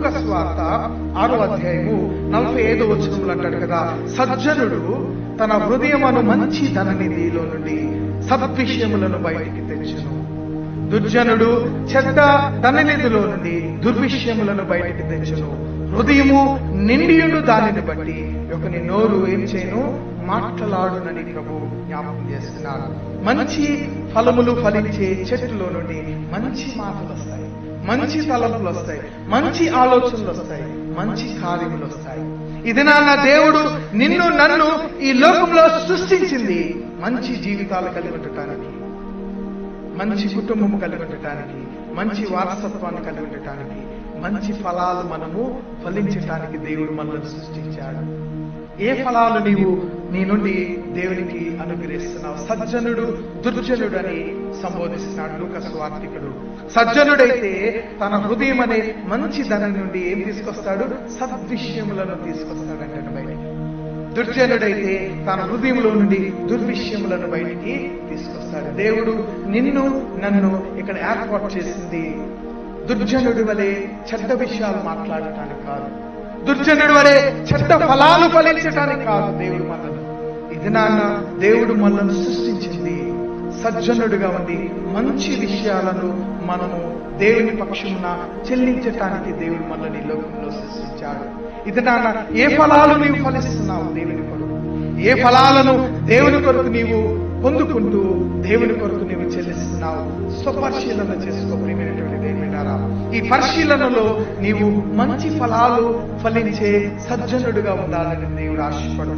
లూక స్వార్త ఆరో అధ్యాయము నలభై ఐదో వచనములు అంటాడు కదా. సజ్జనుడు తన హృదయమును మంచి ధననిధిలో నుండి సద్విషయములను బయటికి తెచ్చును. దుర్జనుడు చెడ్డ ధననిధిలో నుండి దుర్విషయములను బయటికి తెచ్చును. హృదయము నిండియుడు దానిని బట్టి ఒకని నోరు ఏం చేయను? మాట్లాడునని ప్రభు జ్ఞాపకం చేస్తున్నారు మంచి ఫలములు ఫలించే చెట్టులో నుండి మంచి మాటలు వస్తాయి. మంచి తలపులు వస్తాయి మంచి ఆలోచనలు వస్తాయి మంచి కార్యములు వస్తాయి. ఇది నాన్న దేవుడు నిన్ను నన్ను ఈ లోకంలో సృష్టించింది మంచి జీవితాలు కలిగి ఉండటానికి. మంచి కుటుంబం కలిగి ఉండటానికి మంచి వారసత్వాన్ని కలిగి ఉండటానికి మంచి ఫలాలు మనము ఫలించటానికి దేవుడు మనల్ని సృష్టించాడు. ఏ ఫలాలు నీవు నీ నుండి దేవునికి అనుగ్రహిస్తున్నావు? సజ్జనుడు దుర్జనుడు అని సంబోధిస్తున్నాడు లూకస్ వార్తికుడు. సజ్జనుడైతే తన హృదయం అనే మంచి ధనం నుండి ఏం తీసుకొస్తాడు? సద్విషయములను తీసుకొస్తాడంటాడు బయటికి. దుర్జనుడైతే తన హృదయంలో నుండి దుర్విషయములను బయటికి తీసుకొస్తాడు. దేవుడు నిన్ను నన్ను ఇక్కడ ఏర్పాటు చేసింది. దుర్జనుడి వలె చెడ్డ విషయాలు మాట్లాడటానికి కాదు. దుర్జనుడి వలె చెడ్డ ఫలాలు ఫలించడానికి కాదు దేవుడు మనల్ని. ఇది నాన్న దేవుడు మనల్ని సృష్టించింది. సజ్జనుడిగా ఉండి మంచి విషయాలను మనము దేవుని పక్షమున చెల్లించటానికి దేవుడు మనల్ని లోకంలో సృష్టించాడు. ఇది నాన్న ఏ ఫలాలు నీవు ఫలిస్తున్నావు దేవుని కొరకు ఏ ఫలాలను దేవుని కొరకు నీవు పొందుకుంటూ దేవుని కొరకు నీవు చెల్లిస్తున్నావు? స్వపరిశీలన చేసుకో ప్రియమైనటువంటి దేవుడారా ఈ పరిశీలనలో నీవు మంచి ఫలాలు ఫలించే సజ్జనుడుగా ఉండాలని దేవుడు ఆశపడుతున్నాడు.